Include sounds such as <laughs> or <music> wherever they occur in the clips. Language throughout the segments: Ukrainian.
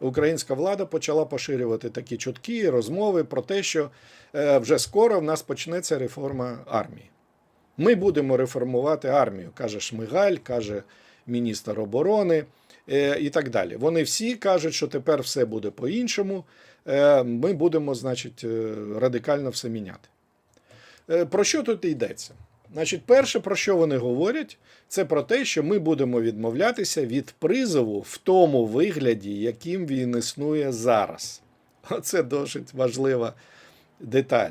українська влада почала поширювати такі чутки, розмови про те, що е, вже скоро в нас почнеться реформа армії. Ми будемо реформувати армію, каже Шмигаль, каже міністр оборони е, і так далі. Вони всі кажуть, що тепер все буде по-іншому. Е, Ми будемо, значить, радикально все міняти. Про що тут йдеться? Значить, перше, про що вони говорять, це про те, що ми будемо відмовлятися від призову в тому вигляді, яким він існує зараз. Оце досить важлива деталь.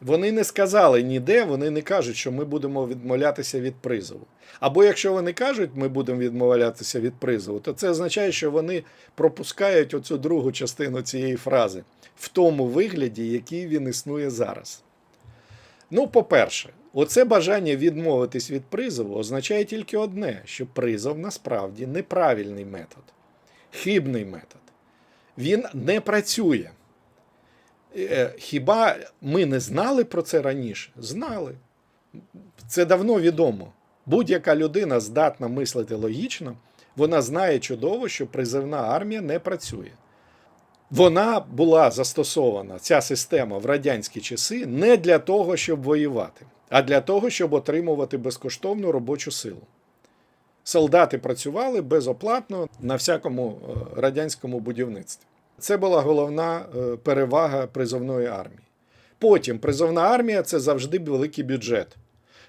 Вони не сказали ніде, вони не кажуть, що ми будемо відмовлятися від призову. Або якщо вони кажуть, ми будемо відмовлятися від призову, то це означає, що вони пропускають оцю другу частину цієї фрази в тому вигляді, який він існує зараз. Ну, по-перше, оце бажання відмовитись від призову означає тільки одне: що призов насправді неправильний метод, хибний метод. Він не працює. Е, Хіба ми не знали про це раніше? Знали. Це давно відомо. Будь-яка людина здатна мислити логічно, вона знає чудово, що призивна армія не працює. Вона була застосована, ця система в радянські часи, не для того, щоб воювати, а для того, щоб отримувати безкоштовну робочу силу. Солдати працювали безоплатно на всякому е, радянському будівництві. Це була головна е, перевага призовної армії. Потім призовна армія це завжди великий бюджет.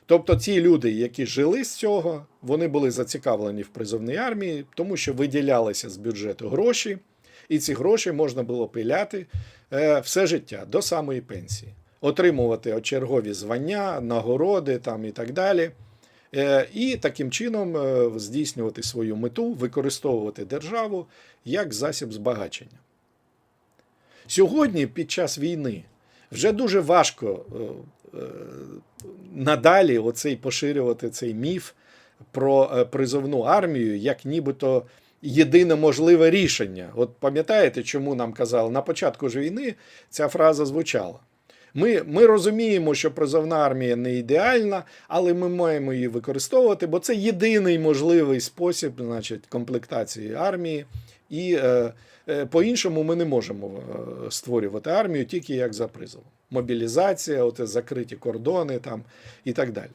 Тобто ті люди, які жили з цього, вони були зацікавлені в призовній армії, тому що виділялися з бюджету гроші, і ці гроші можна було пиляти е, все життя до самої пенсії, отримувати чергові звання, нагороди там і так далі. Е, І таким чином е, здійснювати свою мету, використовувати державу як засіб збагачення. Сьогодні, під час війни, вже дуже важко е, надалі оцей поширювати цей міф про призовну армію як нібито єдине можливе рішення. От пам'ятаєте, чому нам казали на початку ж війни ця фраза звучала. Ми, ми розуміємо, що призовна армія не ідеальна, але ми маємо її використовувати, бо це єдиний можливий спосіб значить, комплектації армії. І е, е, по-іншому ми не можемо е, створювати армію тільки як за призовом. Мобілізація, оте закриті кордони там, і так далі.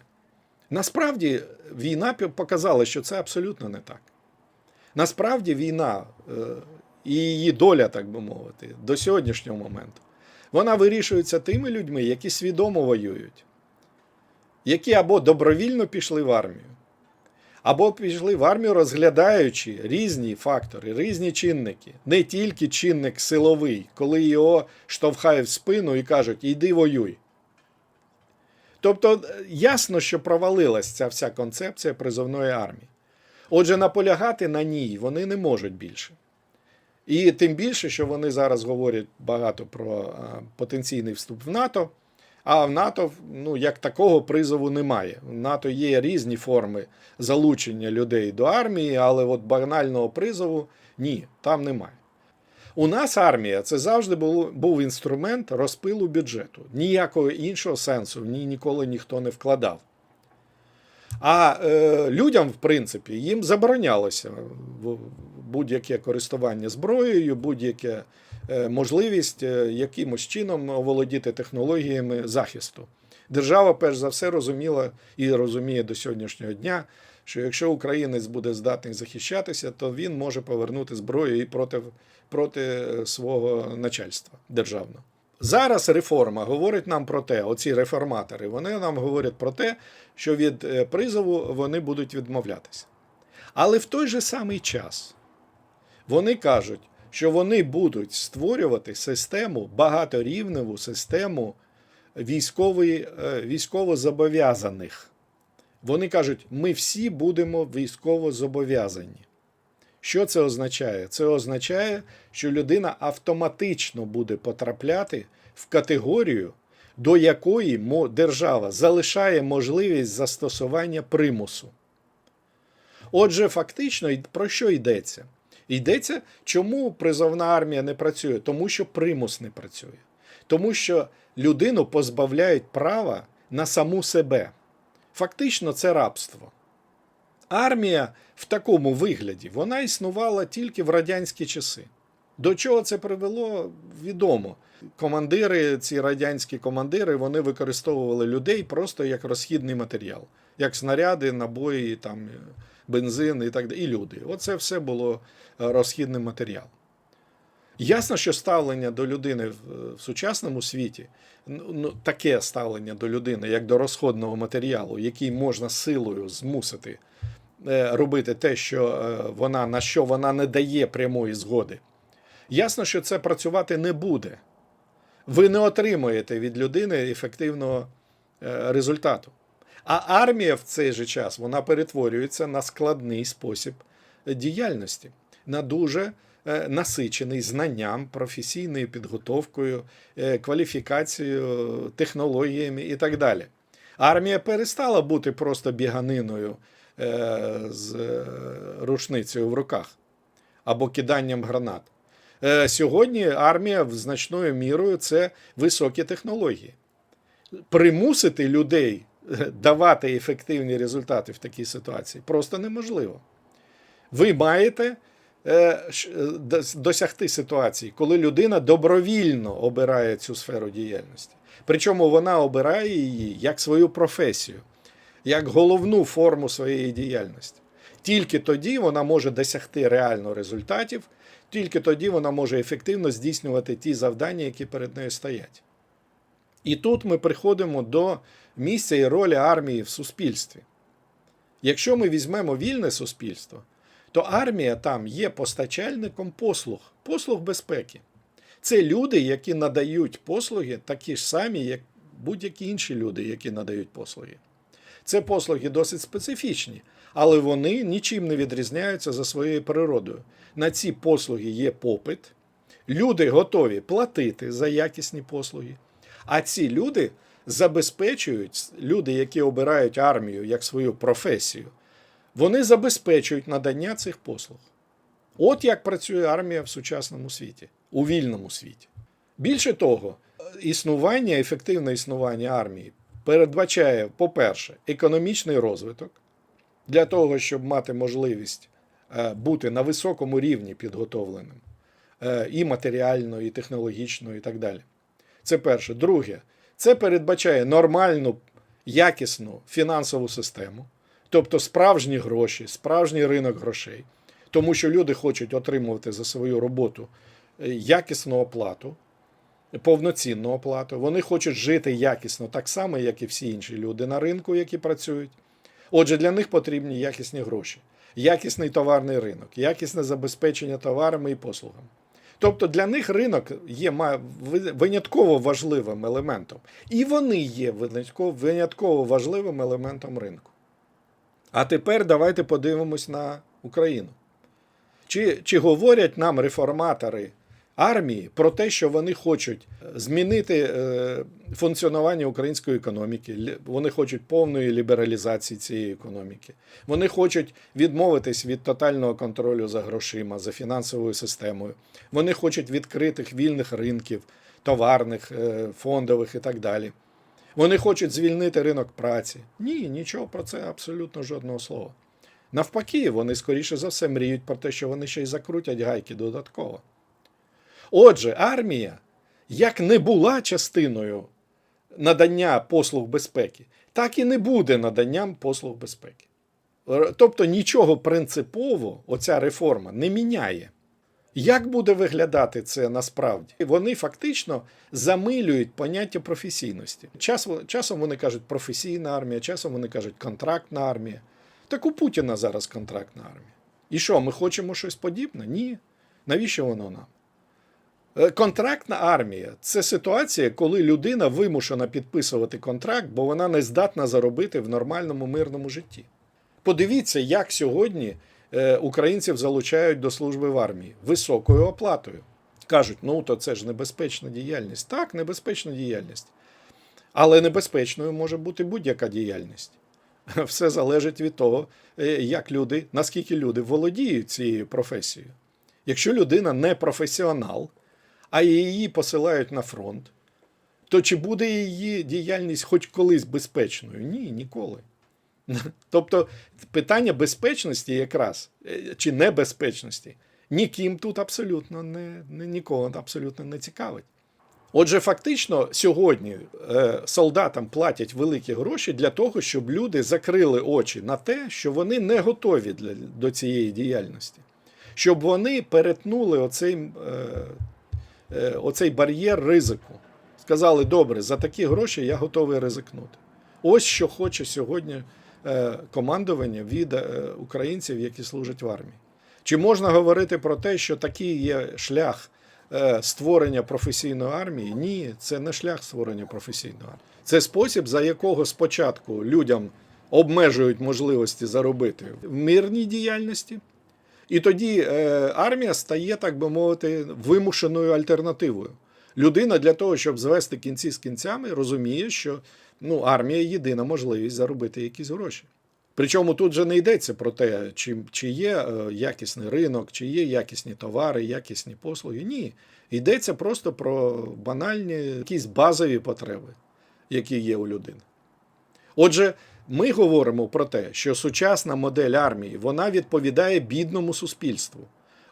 Насправді війна показала, що це абсолютно не так. Насправді війна е, і її доля, так би мовити, до сьогоднішнього моменту, вона вирішується тими людьми, які свідомо воюють, які або добровільно пішли в армію, або пішли в армію, розглядаючи різні фактори, різні чинники, не тільки чинник силовий, коли його штовхають в спину і кажуть, йди воюй. Тобто е, ясно, що провалилась ця вся концепція призовної армії. Отже, наполягати на ній вони не можуть більше. І тим більше, що вони зараз говорять багато про потенційний вступ в НАТО. А в НАТО ну, як такого призову немає. В НАТО є різні форми залучення людей до армії, але от банального призову ні, там немає. У нас армія це завжди був, був інструмент розпилу бюджету. Ніякого іншого сенсу в ній ніколи ніхто не вкладав. А е, людям, в принципі, їм заборонялося будь-яке користування зброєю, будь-яке е, можливість е, якимось чином оволодіти технологіями захисту. Держава, перш за все, розуміла і розуміє до сьогоднішнього дня, що якщо українець буде здатний захищатися, то він може повернути зброю і проти, проти е, свого начальства державного. Зараз реформа говорить нам про те, оці реформатори, вони нам говорять про те, що від призову вони будуть відмовлятися. Але в той же самий час вони кажуть, що вони будуть створювати систему, багаторівневу систему військової, е, військовозобов'язаних. Вони кажуть, ми всі будемо військово зобов'язані. Що це означає? Це означає, що людина автоматично буде потрапляти в категорію, до якої держава залишає можливість застосування примусу. Отже, фактично, про що йдеться? Йдеться, чому призовна армія не працює? Тому що примус не працює. Тому що людину позбавляють права на саму себе. Фактично, це рабство. Армія в такому вигляді вона існувала тільки в радянські часи. До чого це привело, відомо. Командири, ці радянські командири, вони використовували людей просто як розхідний матеріал, як снаряди, набої, там, бензин і так далі. І люди. Оце все було е, розхідним матеріалом. Ясно, що ставлення до людини в, сучасному світі, ну, ну, таке ставлення до людини, як до розходного матеріалу, який можна силою змусити е, робити те, що е, вона, на що вона не дає прямої згоди. Ясно, що це працювати не буде. Ви не отримуєте від людини ефективного результату. А армія в цей же час вона перетворюється на складний спосіб діяльності, на дуже е, насичений знанням, професійною підготовкою, е, кваліфікацією, технологіями і так далі. Армія перестала бути просто біганиною е, з рушницею в руках або киданням гранат. Сьогодні армія в значною мірою це високі технології. Примусити людей <laughs> давати ефективні результати в такій ситуації просто неможливо. Ви маєте е, е, дос- досягти ситуації, коли людина добровільно обирає цю сферу діяльності. Причому вона обирає її як свою професію, як головну форму своєї діяльності. Тільки тоді вона може досягти реально результатів, тільки тоді вона може ефективно здійснювати ті завдання, які перед нею стоять. І тут ми приходимо до місця і ролі армії в суспільстві. Якщо ми візьмемо вільне суспільство, то армія там є постачальником послуг, послуг безпеки. Це люди, які надають послуги, такі ж самі, як будь-які інші люди, які надають послуги. Це послуги досить специфічні, але вони нічим не відрізняються за своєю природою. На ці послуги є попит, люди готові платити за якісні послуги. А ці люди забезпечують, люди, які обирають армію як свою професію, вони забезпечують надання цих послуг. От як працює армія в сучасному світі, у вільному світі. Більше того, існування, ефективне існування армії передбачає, по-перше, економічний розвиток для того, щоб мати можливість е, бути на високому рівні підготовленим е, і матеріально, і технологічно, і так далі. Це перше. Друге, це передбачає нормальну, якісну фінансову систему, тобто справжні гроші, справжній ринок грошей, тому що люди хочуть отримувати за свою роботу е, якісну оплату, повноцінну оплату. Вони хочуть жити якісно, так само, як і всі інші люди на ринку, які працюють. Отже, для них потрібні якісні гроші, якісний товарний ринок, якісне забезпечення товарами і послугами. Тобто для них ринок є винятково важливим елементом. І вони є винятково, важливим елементом ринку. А тепер давайте подивимось на Україну. Чи, чи говорять нам реформатори армії про те, що вони хочуть змінити е, функціонування української економіки? Вони хочуть повної лібералізації цієї економіки. Вони хочуть відмовитись від тотального контролю за грошима, за фінансовою системою. Вони хочуть відкритих вільних ринків, товарних, е, фондових і так далі. Вони хочуть звільнити ринок праці. Ні, нічого про це абсолютно жодного слова. Навпаки, вони скоріше за все мріють про те, що вони ще й закрутять гайки додатково. Отже, армія як не була частиною надання послуг безпеки, так і не буде наданням послуг безпеки. Тобто нічого принципово оця реформа не міняє. Як буде виглядати це насправді? Вони фактично замилюють поняття професійності. Час- Часом вони кажуть професійна армія, часом вони кажуть контрактна армія. Так у Путіна зараз контрактна армія. І що, ми хочемо щось подібне? Ні. Навіщо воно нам? Е, Контрактна армія це ситуація, коли людина вимушена підписувати контракт, бо вона не здатна заробити в нормальному мирному житті. Подивіться, як сьогодні е, українців залучають до служби в армії високою оплатою. Кажуть, ну то це ж небезпечна діяльність. Так, небезпечна діяльність. Але небезпечною може бути будь-яка діяльність. <laughs> Все залежить від того, е, як люди, наскільки люди володіють цією професією. Якщо людина не професіонал, а її посилають на фронт, то чи буде її діяльність хоч колись безпечною? Ні, ніколи. <laughs> Тобто питання безпечності якраз е, чи небезпечності ніким тут абсолютно не, нікого абсолютно не цікавить. Отже, фактично, сьогодні е, солдатам платять великі гроші для того, щоб люди закрили очі на те, що вони не готові для, до цієї діяльності, щоб вони перетнули оцей, е, оцей бар'єр ризику. Сказали, добре, за такі гроші я готовий ризикнути. Ось що хоче сьогодні е, командування від е, українців, які служать в армії. Чи можна говорити про те, що такий є шлях е, створення професійної армії? Ні, це не шлях створення професійної армії. Це спосіб, за якого спочатку людям обмежують можливості заробити в мирній діяльності, і тоді е, армія стає, так би мовити, вимушеною альтернативою. Людина для того, щоб звести кінці з кінцями, розуміє, що ну, армія єдина можливість заробити якісь гроші. Причому тут же не йдеться про те, чи, чи є е, якісний ринок, чи є якісні товари, якісні послуги. Ні. Йдеться просто про банальні якісь базові потреби, які є у людини. Отже, ми говоримо про те, що сучасна модель армії вона відповідає бідному суспільству.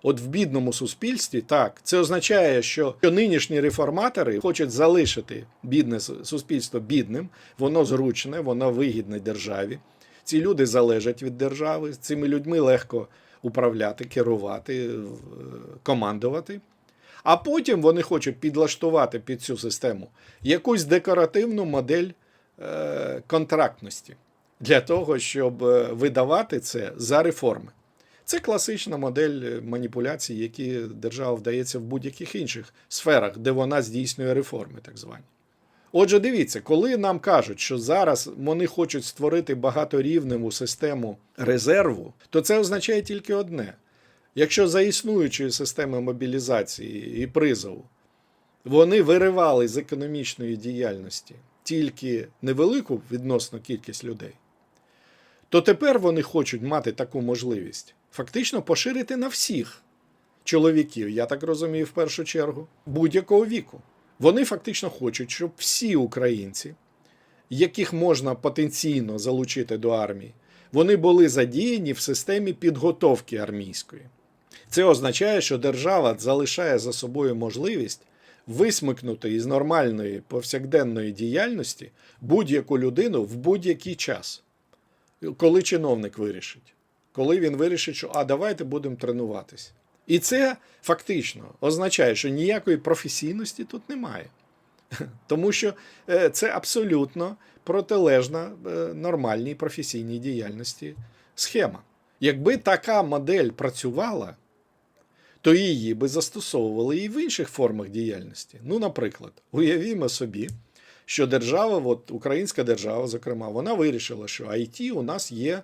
От в бідному суспільстві так, це означає, що нинішні реформатори хочуть залишити бідне суспільство бідним, воно зручне, воно вигідне державі. Ці люди залежать від держави, цими людьми легко управляти, керувати, е, командувати. А потім вони хочуть підлаштувати під цю систему якусь декоративну модель е, контрактності для того, щоб е, видавати це за реформи. Це класична модель е, маніпуляцій, які держава вдається в будь-яких інших сферах, де вона здійснює реформи, так звані. Отже, дивіться, коли нам кажуть, що зараз вони хочуть створити багаторівневу систему резерву, то це означає тільки одне: якщо за існуючої системи мобілізації і призову вони виривали з економічної діяльності тільки невелику відносно кількість людей, то тепер вони хочуть мати таку можливість фактично поширити на всіх чоловіків, я так розумію, в першу чергу, будь-якого віку. Вони фактично хочуть, щоб всі українці, яких можна потенційно залучити до армії, вони були задіяні в системі підготовки армійської. Це означає, що держава залишає за собою можливість висмикнути із нормальної повсякденної діяльності будь-яку людину в будь-який час, коли чиновник вирішить, коли він вирішить, що а давайте будемо тренуватись. І це фактично означає, що ніякої професійності тут немає. <laughs> Тому що е, це абсолютно протилежна е, нормальній професійній діяльності схема. Якби така модель працювала, то її би застосовували і в інших формах діяльності. Ну, наприклад, уявімо собі, що держава, от українська держава, зокрема, вона вирішила, що IT у нас є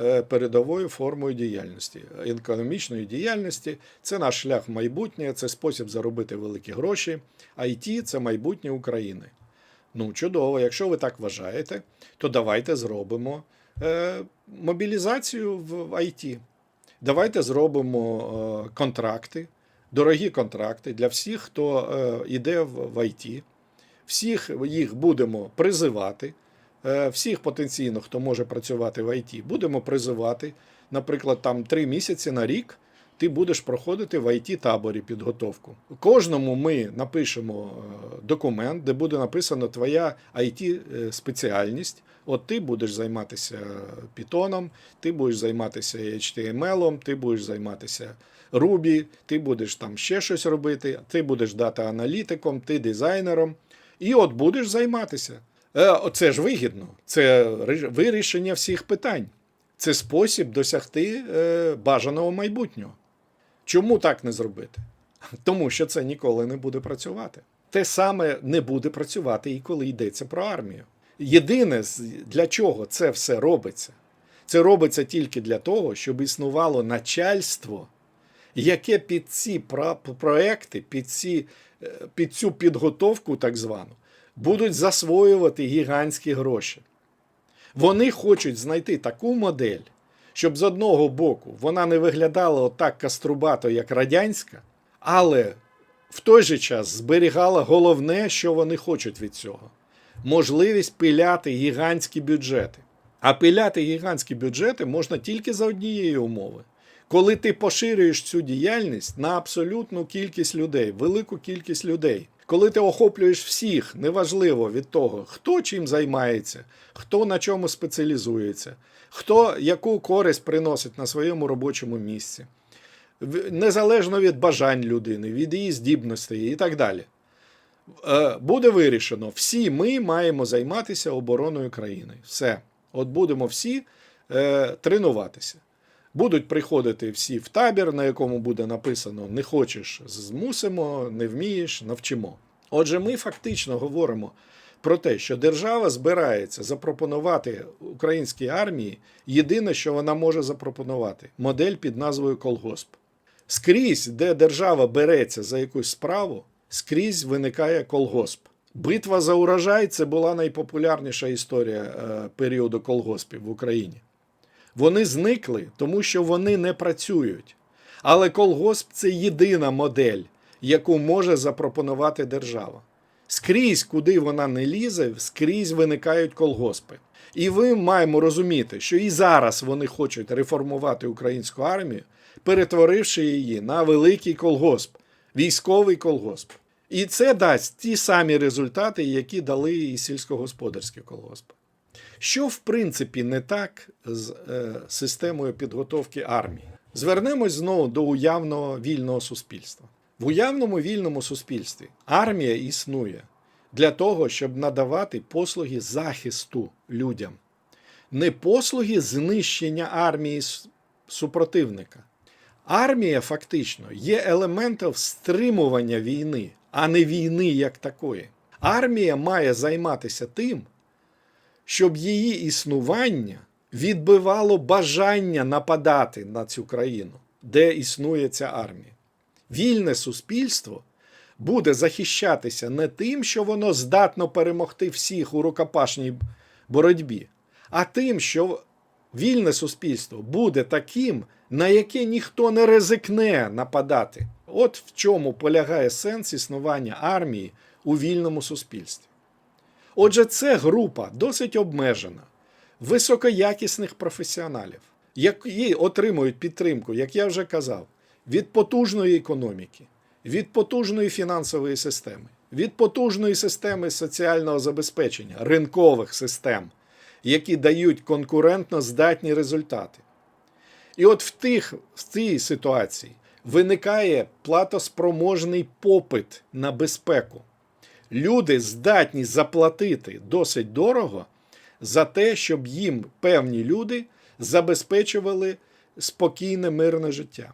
е, передовою формою діяльності, економічної діяльності. Це наш шлях в майбутнє, це спосіб заробити великі гроші. IT – це майбутнє України. Ну, чудово, якщо ви так вважаєте, то давайте зробимо е, мобілізацію в IT. Давайте зробимо е, контракти, дорогі контракти для всіх, хто е, йде в, в IT. Всіх їх будемо призивати, е, всіх потенційно, хто може працювати в IT, будемо призивати. Наприклад, там три місяці на рік ти будеш проходити в it таборі підготовку. Кожному ми напишемо е, документ, де буде написано твоя it спеціальність. От ти будеш займатися Python, ти будеш займатися HTML, ти будеш займатися Ruby, ти будеш там ще щось робити, ти будеш дата-аналітиком, ти дизайнером. І от будеш займатися. Е, Це ж вигідно, це вирішення всіх питань. Це спосіб досягти е, бажаного майбутнього. Чому так не зробити? Тому що це ніколи не буде працювати. Те саме не буде працювати і коли йдеться про армію. Єдине, для чого це все робиться, це робиться тільки для того, щоб існувало начальство, яке під ці про- проекти, під, ці, під цю підготовку, так звану, будуть засвоювати гігантські гроші. Вони хочуть знайти таку модель, щоб з одного боку вона не виглядала отак каструбато, як радянська, але в той же час зберігала головне, що вони хочуть від цього можливість пиляти гігантські бюджети. А пиляти гігантські бюджети можна тільки за однієї умови. Коли ти поширюєш цю діяльність на абсолютну кількість людей, велику кількість людей, коли ти охоплюєш всіх, неважливо від того, хто чим займається, хто на чому спеціалізується, хто яку користь приносить на своєму робочому місці, незалежно від бажань людини, від її здібностей і так далі. Е, Буде вирішено, всі ми маємо займатися обороною країни. Все. От будемо всі е, тренуватися. Будуть приходити всі в табір, на якому буде написано не хочеш, змусимо, не вмієш, навчимо. Отже, ми фактично говоримо про те, що держава збирається запропонувати українській армії єдине, що вона може запропонувати модель під назвою Колгосп. Скрізь, де держава береться за якусь справу, скрізь виникає колгосп. Битва за урожай це була найпопулярніша історія е, періоду колгоспів в Україні. Вони зникли, тому що вони не працюють. Але колгосп це єдина модель, яку може запропонувати держава. Скрізь, куди вона не лізе, скрізь виникають колгоспи. І ви маємо розуміти, що і зараз вони хочуть реформувати українську армію, перетворивши її на великий колгосп, військовий колгосп. І це дасть ті самі результати, які дали і сільськогосподарські колгоспи. Що в принципі не так з е, системою підготовки армії? Звернемось знову до уявного вільного суспільства. В уявному вільному суспільстві армія існує для того, щоб надавати послуги захисту людям, не послуги знищення армії супротивника. Армія фактично є елементом стримування війни, а не війни як такої. Армія має займатися тим, щоб її існування відбивало бажання нападати на цю країну, де існує ця армія. Вільне суспільство буде захищатися не тим, що воно здатно перемогти всіх у рукопашній боротьбі, а тим, що вільне суспільство буде таким, на яке ніхто не ризикне нападати. От в чому полягає сенс існування армії у вільному суспільстві. Отже, це група досить обмежена, високоякісних професіоналів, які отримують підтримку, як я вже казав, від потужної економіки, від потужної фінансової системи, від потужної системи соціального забезпечення, ринкових систем, які дають конкурентно здатні результати. І от в тих в цій ситуації виникає платоспроможний попит на безпеку. Люди здатні заплатити досить дорого за те, щоб їм певні люди забезпечували спокійне мирне життя.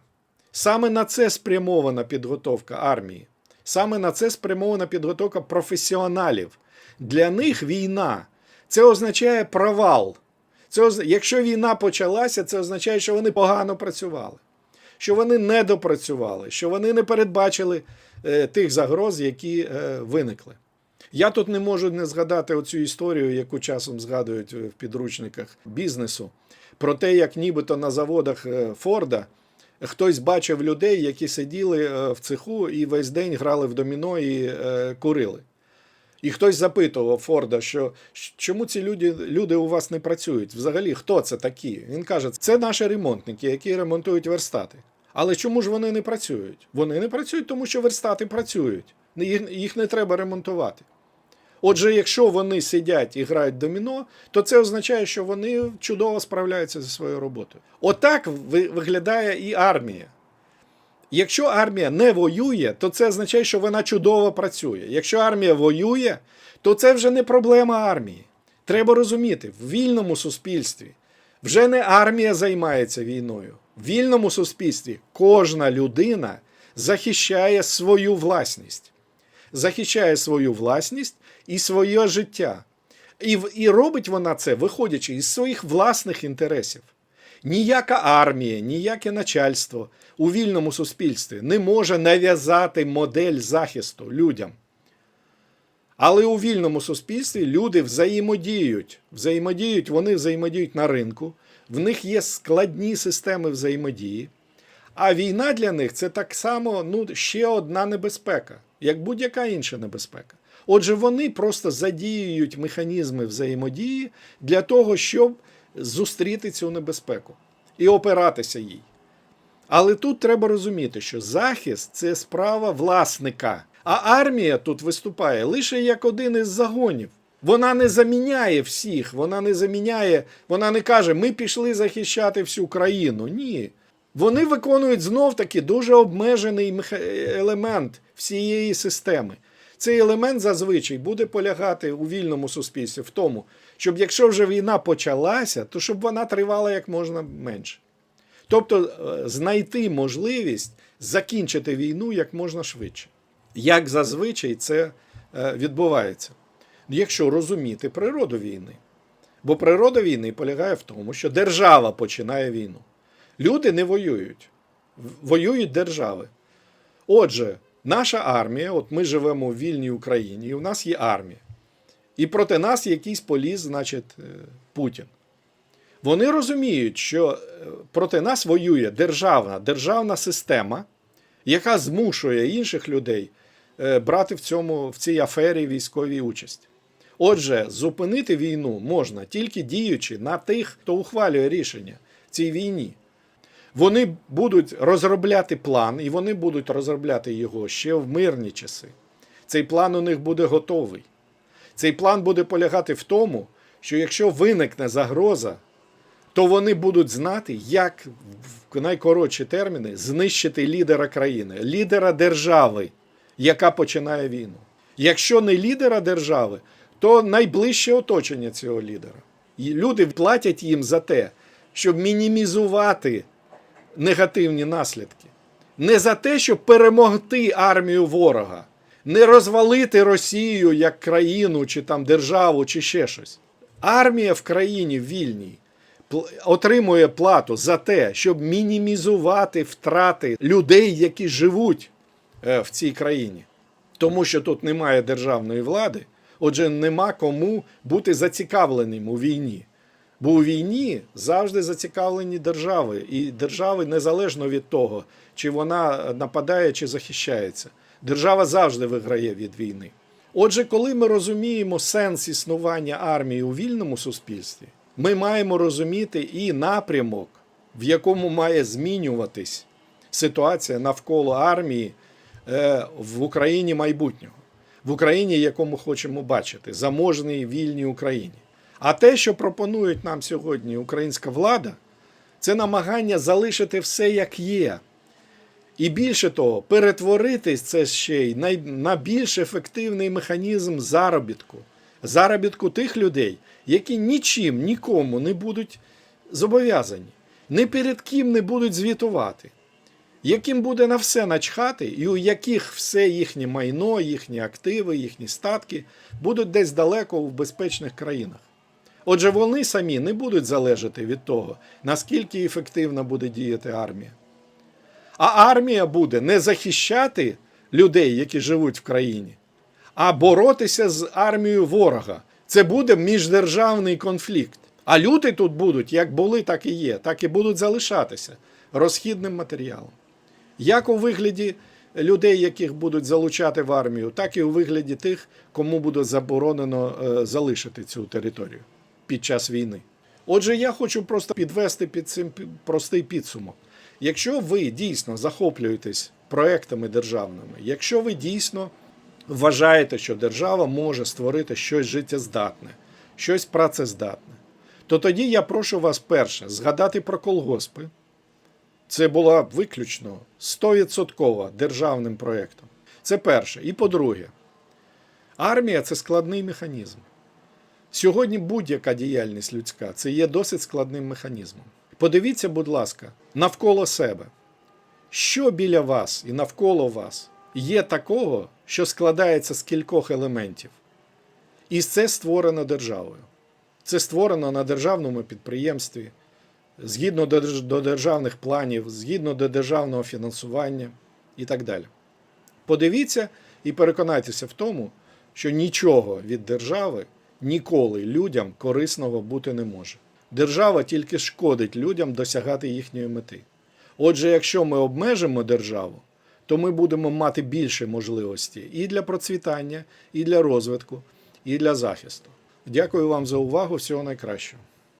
Саме на це спрямована підготовка армії. Саме на це спрямована підготовка професіоналів. Для них війна це означає провал. Це, якщо війна почалася, це означає, що вони погано працювали, що вони не допрацювали, що вони не передбачили тих загроз, які е, виникли. Я тут не можу не згадати оцю історію, яку часом згадують в підручниках бізнесу, про те, як нібито на заводах е, Форда хтось бачив людей, які сиділи е, в цеху і весь день грали в доміно і е, курили. І хтось запитував Форда, що чому ці люди, люди у вас не працюють? Взагалі, хто це такі? Він каже, це наші ремонтники, які ремонтують верстати. Але чому ж вони не працюють? Вони не працюють, тому що верстати працюють. Їх, не треба ремонтувати. Отже, якщо вони сидять і грають доміно, то це означає, що вони чудово справляються зі своєю роботою. Отак виглядає і армія. Якщо армія не воює, то це означає, що вона чудово працює. Якщо армія воює, то це вже не проблема армії. Треба розуміти, в вільному суспільстві вже не армія займається війною. Вільному суспільстві кожна людина захищає свою власність. Захищає свою власність і своє життя. І, і робить вона це, виходячи із своїх власних інтересів. Ніяка армія, ніяке начальство у вільному суспільстві не може нав'язати модель захисту людям. Але у вільному суспільстві люди взаємодіють. Взаємодіють, вони взаємодіють на ринку, в них є складні системи взаємодії. А війна для них це так само ну, ще одна небезпека, як будь-яка інша небезпека. Отже, вони просто задіюють механізми взаємодії для того, щоб зустріти цю небезпеку і опиратися їй. Але тут треба розуміти, що захист це справа власника. А армія тут виступає лише як один із загонів. Вона не заміняє всіх, вона не заміняє, вона не каже, ми пішли захищати всю країну. Ні. Вони виконують знов таки дуже обмежений елемент всієї системи. Цей елемент зазвичай буде полягати у вільному суспільстві в тому, щоб якщо вже війна почалася, то щоб вона тривала як можна менше. Тобто е, знайти можливість закінчити війну як можна швидше. Як зазвичай це е, відбувається, якщо розуміти природу війни. Бо природа війни полягає в тому, що держава починає війну. Люди не воюють, воюють держави. Отже, наша армія, от ми живемо в вільній Україні, і у нас є армія. І проти нас якийсь поліз, значить, е, Путін. Вони розуміють, що е, проти нас воює державна, державна система, яка змушує інших людей е, брати в, цьому, в цій афері військовій участь. Отже, зупинити війну можна тільки діючи на тих, хто ухвалює рішення цій війні. Вони будуть розробляти план, і вони будуть розробляти його ще в мирні часи. Цей план у них буде готовий. Цей план буде полягати в тому, що якщо виникне загроза, то вони будуть знати, як в найкоротші терміни знищити лідера країни, лідера держави, яка починає війну. Якщо не лідера держави, то найближче оточення цього лідера. І люди платять їм за те, щоб мінімізувати негативні наслідки. Не за те, щоб перемогти армію ворога, не розвалити Росію як країну, чи там державу, чи ще щось. Армія в країні вільній отримує плату за те, щоб мінімізувати втрати людей, які живуть е, в цій країні. Тому що тут немає державної влади, отже, нема кому бути зацікавленим у війні. Бо у війні завжди зацікавлені держави, і держави незалежно від того, чи вона нападає, чи захищається. Держава завжди виграє від війни. Отже, коли ми розуміємо сенс існування армії у вільному суспільстві, ми маємо розуміти і напрямок, в якому має змінюватись ситуація навколо армії е, в Україні майбутнього, в Україні, яку ми хочемо бачити, заможній вільній Україні. А те, що пропонують нам сьогодні українська влада, це намагання залишити все як є. І більше того, перетворитись це ще й на, більш ефективний механізм заробітку. Заробітку тих людей, які нічим нікому не будуть зобов'язані, ні перед ким не будуть звітувати, яким буде на все начхати, і у яких все їхнє майно, їхні активи, їхні статки будуть десь далеко в безпечних країнах. Отже, вони самі не будуть залежати від того, наскільки ефективно буде діяти армія. А армія буде не захищати людей, які живуть в країні, а боротися з армією ворога. Це буде міждержавний конфлікт. А люди тут будуть, як були, так і є, так і будуть залишатися розхідним матеріалом. Як у вигляді людей, яких будуть залучати в армію, так і у вигляді тих, кому буде заборонено е, залишити цю територію під час війни. Отже, я хочу просто підвести під цим простий підсумок. Якщо ви дійсно захоплюєтесь проектами державними, якщо ви дійсно вважаєте, що держава може створити щось життєздатне, щось працездатне, то тоді я прошу вас перше згадати про колгоспи. Це була виключно 100% державним проєктом. Це перше. І по-друге, армія це складний механізм. Сьогодні будь-яка діяльність людська це є досить складним механізмом. Подивіться, будь ласка, навколо себе. Що біля вас і навколо вас є такого, що складається з кількох елементів? І це створено державою. Це створено на державному підприємстві, згідно до державних планів, згідно до державного фінансування і так далі. Подивіться і переконайтеся в тому, що нічого від держави ніколи людям корисного бути не може. Держава тільки шкодить людям досягати їхньої мети. Отже, якщо ми обмежимо державу, то ми будемо мати більше можливостей і для процвітання, і для розвитку, і для захисту. Дякую вам за увагу. Всього найкращого.